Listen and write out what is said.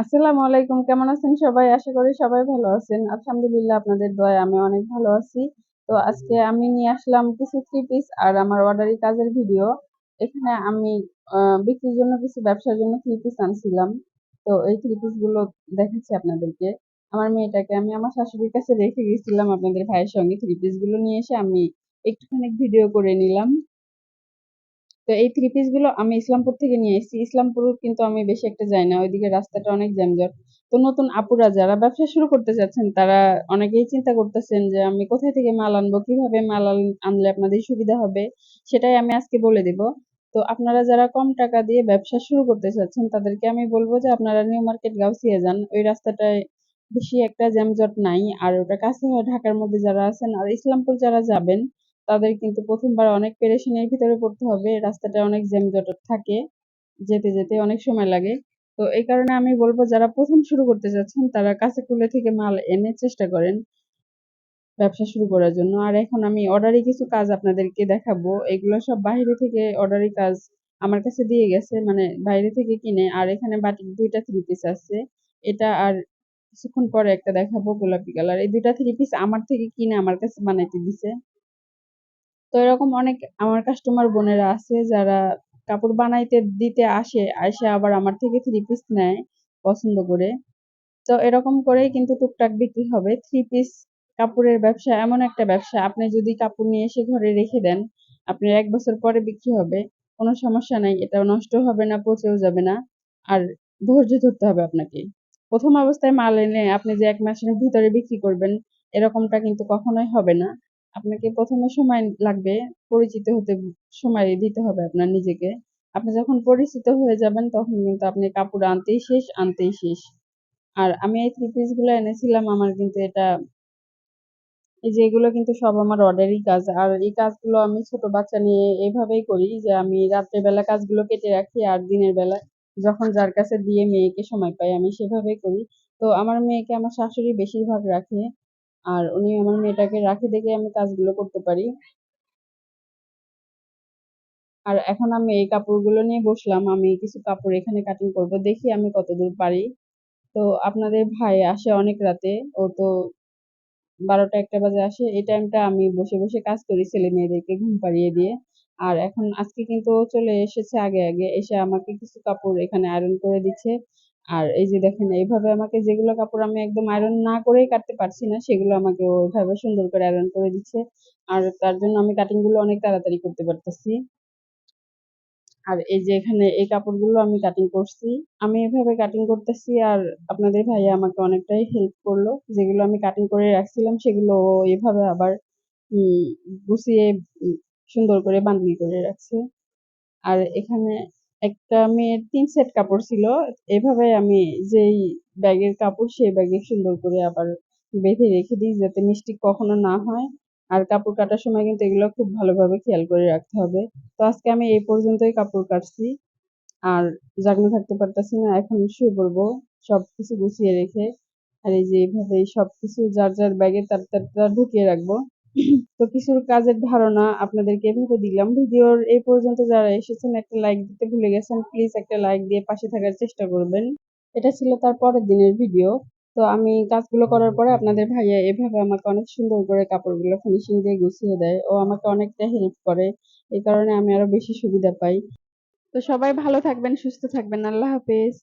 আসসালামু আলাইকুম, কেমন আছেন সবাই? আশা করি সবাই ভালো আছেন। আলহামদুলিল্লাহ, আপনাদের দয়ায় আমি অনেক ভালো আছি। তো আজকে আমি নিয়ে আসলাম কিছু থ্রি পিস আর আমার অর্ডারি কাজের ভিডিও এখানে আমি বিক্রির জন্য কিছু ব্যবসার জন্য থ্রি পিস আনছিলাম। তো এই থ্রি পিসগুলো দেখাচ্ছি আপনাদেরকে। আমার মেয়েটাকে আমি আমার শাশুড়ির কাছে রেখে গেছিলাম আপনাদের ভাইয়ের সঙ্গে। থ্রি পিসগুলো নিয়ে এসে আমি একটুখানি ভিডিও করে নিলাম। তো এই থ্রি পিসগুলো আমি ইসলামপুর থেকে নিয়ে এসেছি। ইসলামপুর কিন্তু আমি বেশি একটা যাই না, ওইদিকে রাস্তাটা অনেক জ্যামজট তো নতুন আপুরা যারা ব্যবসা শুরু করতে চাচ্ছেন, তারা অনেকেই চিন্তা করতেছেন যে, আমি কোথায় থেকে মাল আনব, কীভাবে মাল আনলে আপনাদের সুবিধা হবে? সেটাই আমি আজকে বলে দিব। তো আপনারা যারা কম টাকা দিয়ে ব্যবসা শুরু করতে চাচ্ছেন, তাদেরকে আমি বলব যে, আপনারা নিউ মার্কেট গাউসিয়া যান। ওই রাস্তাটায় বেশি একটা জ্যামজট নাই। আর ওটা কাছে ঢাকার মধ্যে যারা আছেন, আর ইসলামপুর যারা যাবেন তাদের কিন্তু প্রথমবার অনেক পেরেশানির ভিতরে পড়তে হবে। রাস্তাটা অনেক জ্যামজট থাকে, যেতে যেতে অনেক সময় লাগে। তো এই কারণে আমি বলব, যারা প্রথম শুরু করতে যাচ্ছেন, তারা কাছে কুলে থেকে মাল এনে চেষ্টা করেন ব্যবসা শুরু করার জন্য। আর এখন আমি অর্ডারি কিছু কাজ আপনাদেরকে দেখাবো। এগুলো সব বাইরে থেকে অর্ডারি কাজ আমার কাছে দিয়ে গেছে মানে বাইরে থেকে কিনে। আর এখানে বাটিক দুইটা থ্রি পিস আছে। এটা আর কিছুক্ষণ পরে একটা দেখাবো গোলাপি কালার। এই দুইটা থ্রি পিস আমার থেকে কিনে আমার কাছে বানাইতে দিছে। তো এরকম অনেক আমার কাস্টমার বোনেরা আছে যারা কাপড় বানাইতে, দিতে আসে এসে আবার আমার থেকে থ্রি পিস নেয় পছন্দ করে। তো এরকম করেই কিন্তু টুকটাক বিক্রি হবে। থ্রি পিস কাপড়ের ব্যবসা এমন একটা ব্যবসা। আপনি যদি কাপড় নিয়ে এসে ঘরে রেখে দেন আপনার এক বছর পরে বিক্রি হবে। কোনো সমস্যা নাই এটা নষ্ট হবে না, পচেও যাবে না। আর ধৈর্য ধরতে হবে আপনাকে। প্রথম অবস্থায় মাল এনে আপনি যে এক মাসের ভিতরে বিক্রি করবেন, এরকমটা কিন্তু কখনোই হবে না। আপনাকে প্রথমে সময় লাগবে, পরিচিত হতে সময় দিতে হবে আপনার নিজেকে। আপনি যখন পরিচিত হয়ে যাবেন, তখন কিন্তু আপনি কাপড় আনতেই শেষ আনতেই শেষ। আর আমি এই থ্রি পিসগুলো এনেছিলাম, আমার কিন্তু এটা এই যে এগুলো কিন্তু সব আমার অর্ডারই কাজ। আর এই কাজগুলো আমি ছোট বাচ্চা নিয়ে এভাবেই করি যে আমি রাত্রের বেলা কাজগুলো কেটে রাখি আর দিনের বেলা যখন যার কাছে দিয়ে মেয়েকে সময় পাই আমি সেভাবেই করি। তো আমার মেয়েকে আমার শাশুড়ি বেশিরভাগ রাখে। আর উনি আমার মেয়েটাকে রাখে দেখে আমি কাজগুলো করতে পারি। আর এখন আমি এই কাপড়গুলো নিয়ে বসলাম, আমি কিছু কাপড় এখানে কাটিং করব, দেখি আমি কতদূর পারি। তো আপনাদের ভাই আসে অনেক রাতে, ও তো বারোটা একটা বাজে আসে, এই টাইমটা আমি বসে বসে কাজ করি ছেলে মেয়েদেরকে ঘুম পাড়িয়ে দিয়ে। আর এখন আজকে কিন্তু চলে এসেছে আগে আগে, এসে আমাকে কিছু কাপড় এখানে আয়রন করে দিচ্ছে। আর এই যে দেখেন, এইভাবে আমাকে যেগুলো কাপড় আমি একদম আয়রন না করেই কাটতে পারছি না, সেগুলো আমাকে ওইভাবে সুন্দর করে আয়রন করে দিচ্ছে। আর তার জন্য আমি কাটিংগুলো অনেক তাড়াতাড়ি করতে পারতেছি। আর এই যে এখানে এই কাপড়গুলো আমি কাটিং করছি। আমি এভাবে কাটিং করতেছি আর আপনাদের ভাইয়া আমাকে অনেকটাই হেল্প করল। যেগুলো আমি কাটিং করে রাখছিলাম, সেগুলো এভাবে আবার গুছিয়ে সুন্দর করে বান্ডিল করে রাখছে। আর এখানে একটা মেয়ের তিন সেট কাপড় ছিল। এভাবে আমি যেই ব্যাগের কাপড়, সেই ব্যাগে সুন্দর করে আবার বেঁধে রেখে দিই যাতে মিস্টেক কখনো না হয়। আর কাপড় কাটার সময় কিন্তু এগুলো খুব ভালোভাবে খেয়াল করে রাখতে হবে। তো আজকে আমি এই পর্যন্তই কাপড় কাটছি। আর জাগনা থাকতে পারতেছি না, এখন শুয়ে পড়ব। সবকিছু গুছিয়ে রেখে আর এই যে এইভাবে সবকিছু, যার যার ব্যাগে তার তারটা ঢুকিয়ে রাখব। তো কিছু কাজের ধারণা আপনাদেরকে এভাবে দিলাম। ভিডিওর এই পর্যন্ত যারা এসেছেন, একটা লাইক দিতে ভুলে গেছেন প্লিজ একটা লাইক দিয়ে পাশে থাকার চেষ্টা করবেন। এটা ছিল তার পরের দিনের ভিডিও তো আমি কাজগুলো করার পরে আপনাদের ভাইয়া এভাবে আমাকে অনেক সুন্দর করে কাপড়গুলো ফিনিশিং দিয়ে গুছিয়ে দেয়। ও আমাকে অনেকটা হেল্প করে। এই কারণে আমি আরও বেশি সুবিধা পাই। তো সবাই ভালো থাকবেন, সুস্থ থাকবেন। আল্লাহ হাফেজ।